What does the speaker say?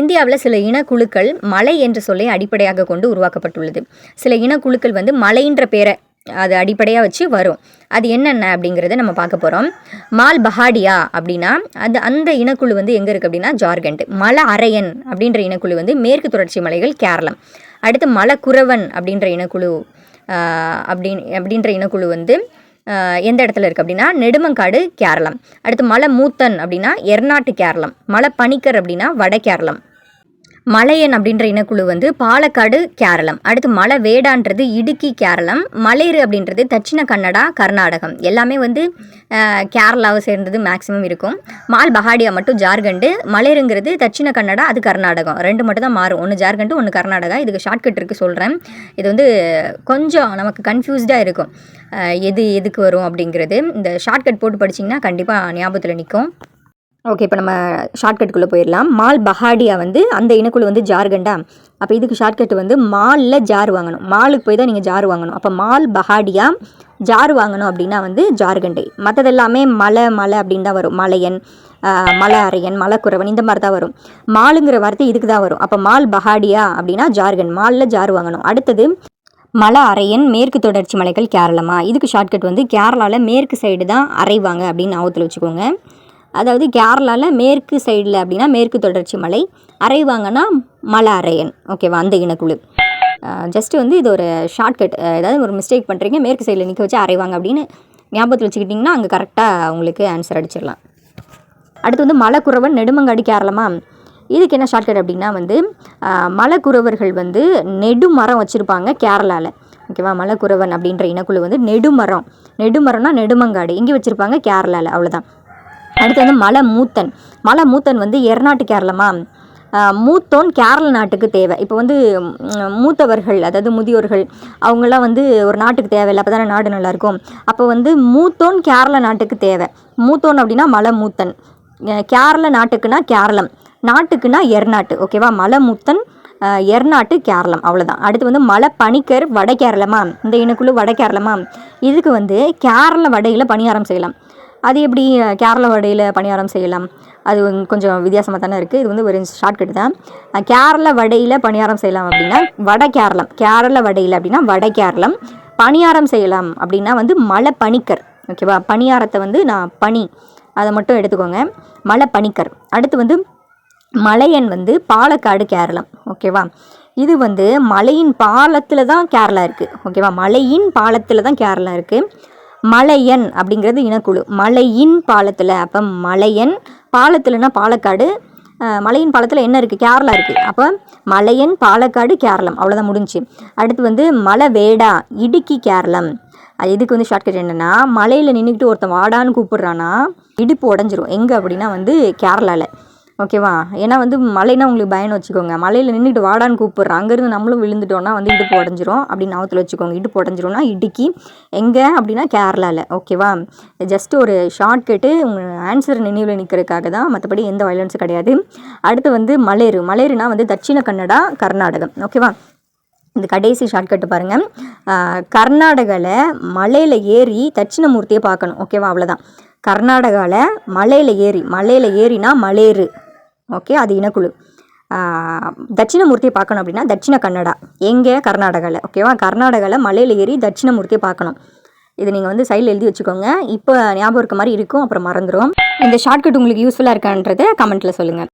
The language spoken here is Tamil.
இந்தியாவில் சில இனக்குழுக்கள் மலை என்ற சொல்லை அடிப்படையாக கொண்டு உருவாக்கப்பட்டுள்ளது. சில இனக்குழுக்கள் வந்து மலைன்ற பேரை அது அடிப்படையாக வச்சு வரும். அது என்னென்ன அப்படிங்கிறத நம்ம பார்க்க போகிறோம் மால் பஹாடியா அப்படின்னா அது அந்த இனக்குழு வந்து எங்கே இருக்குது அப்படின்னா ஜார்க்கண்ட். மல அரையன் அப்படின்ற இனக்குழு வந்து மேற்கு தொடர்ச்சி மலைகள் கேரளம். அடுத்து மலக்குறவன் அப்படின்ற இனக்குழு அப்படின் அப்படின்ற இனக்குழு வந்து எந்த இடத்துல இருக்குது அப்படின்னா நெடுமங்காடு கேரளம். அடுத்து மலை மூத்தன் அப்படின்னா எர்நாட்டு கேரளம். மலை பனிக்கர் அப்படின்னா வட கேரளம். மலையன் அப்படின்ற இனக்குழு வந்து பாலக்காடு கேரளம். அடுத்து மலை வேடான்றது இடுக்கி கேரளம் மலையரு அப்படின்றது தட்சிண கன்னடா கர்நாடகம். எல்லாமே வந்து கேரளாவை சேர்ந்தது மேக்ஸிமம் இருக்கும். மால் பஹாடியா மட்டும் ஜார்க்கண்டு மலையருங்கிறது தட்சிண கன்னடா அது கர்நாடகம். ரெண்டு மட்டும் தான் மாறும். ஒன்று ஜார்க்கண்டு ஒன்று கர்நாடகா. இதுக்கு ஷார்ட்கட் இருக்குது சொல்கிறேன் இது வந்து கொஞ்சம் நமக்கு கன்ஃபியூஸ்டாக இருக்கும். எது எதுக்கு வரும் அப்படிங்கிறது. இந்த ஷார்ட்கட் போட்டு படிச்சிங்கன்னா கண்டிப்பாக ஞாபகத்தில் நிற்கும் ஓகே இப்போ நம்ம ஷார்ட்கட்டுக்குள்ளே போயிடலாம் மால் பஹாடியா வந்து அந்த இனக்குழு வந்து ஜார்கண்டா அப்போ இதுக்கு ஷார்ட்கட் வந்து மாலில் ஜார் வாங்கணும். மாலுக்கு போய் தான் நீங்கள் ஜார் வாங்கணும். அப்போ மால் பஹாடியா ஜார் வாங்கணும் அப்படின்னா வந்து ஜார்கண்டை மற்றதெல்லாமே மலை மலை அப்படின்னு தான் வரும். மலையன் மலை அரையன் மலைக்குறவன் இந்த மாதிரி தான் வரும். மாலுங்கிற வார்த்தை இதுக்கு தான் வரும். அப்போ மால் பஹாடியா அப்படின்னா ஜார்கண்ட் மாலில் ஜார் வாங்கணும். அடுத்தது மலை அரையன் மேற்கு தொடர்ச்சி மலைகள் கேரளமா? இதுக்கு ஷார்ட்கட் வந்து கேரளாவில் மேற்கு சைடு தான் அரைவாங்க அப்படின்னு ஞாபகத்தில் வச்சுக்கோங்க. அதாவது கேரளாவில் மேற்கு சைடில் அப்படின்னா மேற்கு தொடர்ச்சி மலை அரைவாங்கன்னா மலை அரையன் ஓகேவா அந்த இனக்குழு. ஜஸ்ட்டு வந்து இது ஒரு ஷார்ட்கட் ஏதாவது ஒரு மிஸ்டேக் பண்ணுறீங்க மேற்கு சைடில் நிற்க வச்சு அரைவாங்க அப்படின்னு ஞாபகத்தில் வச்சுக்கிட்டிங்கன்னா அங்கே கரெக்டாக உங்களுக்கு ஆன்சர் அடிச்சிடலாம். அடுத்து வந்து மலைக்குறவன் நெடுமங்காடி கேரளமா? இதுக்கு என்ன ஷார்ட்கட் அப்படின்னா வந்து மலைக்குறவர்கள் வந்து நெடுமரம் வச்சுருப்பாங்க கேரளாவில் ஓகேவா மலைக்குறவன் அப்படின்ற இனக்குழு வந்து நெடுமரம். நெடுமரம்னா நெடுமங்காடு. இங்கே வச்சுருப்பாங்க கேரளாவில் அவ்வளோதான் அடுத்து வந்து மலை மூத்தன் மலை மூத்தன் வந்து எர்நாட்டு கேரளமா? மூத்தோன் கேரள நாட்டுக்கு தேவை. இப்போ வந்து மூத்தவர்கள் அதாவது முதியோர்கள் அவங்கெல்லாம் வந்து ஒரு நாட்டுக்கு தேவையில்லை அப்போ தானே நாடு நல்லாயிருக்கும். அப்போ வந்து மூத்தோன் கேரள நாட்டுக்கு தேவை. மூத்தோன் அப்படின்னா மலை மூத்தன் கேரள நாட்டுக்குன்னா கேரளம். நாட்டுக்குன்னா எர்நாட்டு. ஓகேவா? மலை மூத்தன் எர்நாட்டு கேரளம். அவ்வளோதான் அடுத்து வந்து மலை பனிக்கர் வட கேரளமா? இந்த இனக்குழு வட கேரளமா? இதுக்கு வந்து கேரள வடையில் பணியாரம் செய்யலாம். அது எப்படி கேரள வடையில் பணியாரம் செய்யலாம்? அது கொஞ்சம் வித்தியாசமாக தானே இருக்குது இது வந்து ஒரு ஷார்ட்கட் தான். கேரள வடையில் பணியாரம் செய்யலாம் அப்படின்னா வட கேரளம். கேரள வடையில் அப்படின்னா வட கேரளம். பணியாரம் செய்யலாம் அப்படின்னா வந்து மலை பனிக்கர் ஓகேவா பணியாரத்தை வந்து நான் பனி அதை மட்டும் எடுத்துக்கோங்க. மலை பனிக்கர் அடுத்து வந்து மலையன் வந்து பாலக்காடு கேரளம். ஓகேவா இது வந்து மலையின் பாலத்தில் தான் கேரளா இருக்குது ஓகேவா மலையின் பாலத்தில் தான் கேரளா இருக்குது மலையன் அப்படிங்கிறது இனக்குழு. மலையின் பாலத்தில் அப்போ மலையன் பாலத்தில்னா பாலக்காடு. மலையின் பாலத்தில் என்ன இருக்குது கேரளா இருக்குது அப்போ மலையன் பாலக்காடு கேரளம். அவ்வளோதான் முடிஞ்சுச்சு அடுத்து வந்து மலை வேடா இடுக்கி கேரளம். அது இதுக்கு வந்து ஷார்ட்கட் என்னென்னா மலையில் நின்றுக்கிட்டு ஒருத்தன் வாடான்னு கூப்பிட்றான்னா இடுப்பு உடஞ்சிரும். எங்கே அப்படின்னா வந்து கேரளாவில் ஓகேவா? ஏன்னா வந்து மலைனா உங்களுக்கு பயம்னு வச்சுக்கோங்க. மலையில் நின்றுட்டு வாடான்னு கூப்பிட்றேன் அங்கேருந்து நம்மளும் விழுந்துட்டோம்னா வந்து இடுப்பு உடஞ்சிரும். அப்படின்னு ஞாபகத்தில் வச்சுக்கோங்க. இடுப்பு உடஞ்சிரும்னா இடுக்கி. எங்கே? அப்படின்னா கேரளாவில் ஓகேவா? ஜஸ்ட் ஒரு ஷார்ட்கட்டு உங்கள் ஆன்சர் நினைவில் நிற்கிறதுக்காக தான் மற்றபடி எந்த வயலன்ஸும் கிடையாது. அடுத்து வந்து மலேரு. மலேருனா வந்து தட்சிண கன்னடா கர்நாடகம். ஓகேவா? இந்த கடைசி ஷார்ட்கட்டு பாருங்கள் கர்நாடகாவில் மலையில் ஏறி தட்சிணமூர்த்தியை பார்க்கணும். ஓகேவா? அவ்வளோதான் கர்நாடகாவில் மலையில் ஏறி மலையில் ஏறினா மலேரு. ஓகே? அது இனக்குழு. தட்சிணமூர்த்தியை பார்க்கணும் அப்படின்னா தட்சிண கன்னடா. எங்கே? கர்நாடகாவில் ஓகேவா? கர்நாடகாவில் மலையில் ஏறி தட்சிணமூர்த்தியை பார்க்கணும். இது நீங்கள் வந்து சைடில் எழுதி வச்சுக்கோங்க. இப்போ ஞாபகம் இருக்க மாதிரி இருக்கும். அப்புறம் மறந்துடும் இந்த ஷார்ட்கட் உங்களுக்கு யூஸ்ஃபுல்லாக இருக்கான்றதை கமெண்ட்டில் சொல்லுங்கள்